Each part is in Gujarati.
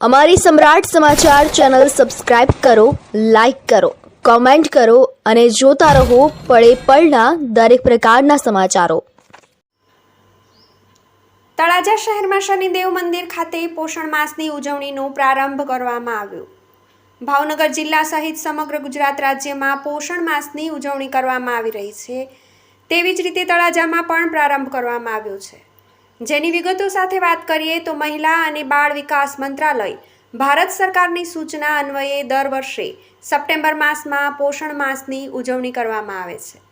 અમારી સમ્રાટ સમાચાર ચેનલ સબસ્ક્રાઇબ કરો, લાઇક કરો, કોમેન્ટ કરો અને જોતા રહો પળે પળના દરેક પ્રકારના સમાચારો. તળાજા શહેરમાં શનિદેવ મંદિર ખાતે પોષણ માસની ઉજવણીનો પ્રારંભ કરવામાં આવ્યો. ભાવનગર જિલ્લા સહિત સમગ્ર ગુજરાત રાજ્યમાં પોષણ માસની ઉજવણી કરવામાં આવી રહી છે. તેવી જ રીતે તળાજામાં પણ પ્રારંભ કરવામાં આવ્યો છે. જેની વિગતો સાથે વાત કરીએ તો મહિલા અને બાળ વિકાસ મંત્રાલય ભારત સરકારની સૂચના અન્વયે દર વર્ષે સપ્ટેમ્બર માસમાં પોષણ માસની ઉજવણી કરવામાં આવે છે.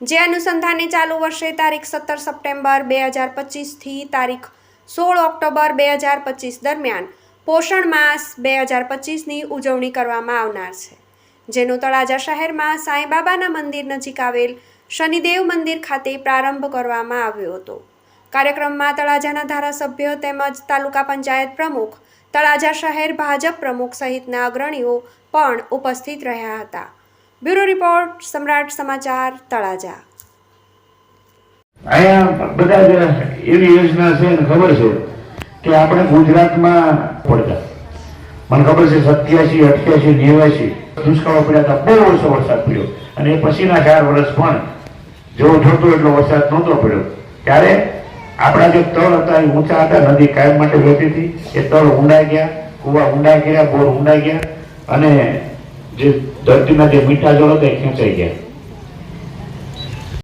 જે અનુસંધાને ચાલુ વર્ષે તારીખ સત્તર સપ્ટેમ્બર બે હજાર પચીસથી તારીખ સોળ ઓક્ટોબર બે હજાર પચીસ દરમિયાન પોષણ માસ બે હજાર પચીસની ઉજવણી કરવામાં આવનાર છે. જેનો તળાજા શહેરમાં સાંઈબાબાના મંદિર નજીક આવેલ શનિદેવ મંદિર ખાતે પ્રારંભ કરવામાં આવ્યો હતો. કાર્યક્રમમાં તળાજાના ધારાસભ્ય તેમજ તાલુકા પંચાયત પ્રમુખ, તળાજા શહેર ભાજપ પ્રમુખ સહિતના અગ્રણીઓ પણ ઉપસ્થિત રહ્યા હતા. બ્યુરો રિપોર્ટ, સમ્રાટ સમાચાર, તળાજા. અહીંયા બધા જ એવી યોજના છે ને ખબર છે કે આપણે ગુજરાતમાં પડતા. મને ખબર છે સત્યાસી, અઠ્યાસી નેવાસી દુષ્કાળો પડ્યા હતા, બહુ વર્ષો વરસાદ પડ્યો. અને એ પછીના ચાર વર્ષ પણ જેવો જોતો એટલો વરસાદ નહોતો પડ્યો. ત્યારે આપણા જે તળ હતા એ ઊંચા હતા, નદી કાયમ માટે વહેતી હતી. એ તળ ઊંડા ગયા, કુવા ઊંડા ગયા, બોર ઊંડા ગયા અને જે ધરતીના જે મીઠા જળ હતા એ ખેંચાઈ ગયા.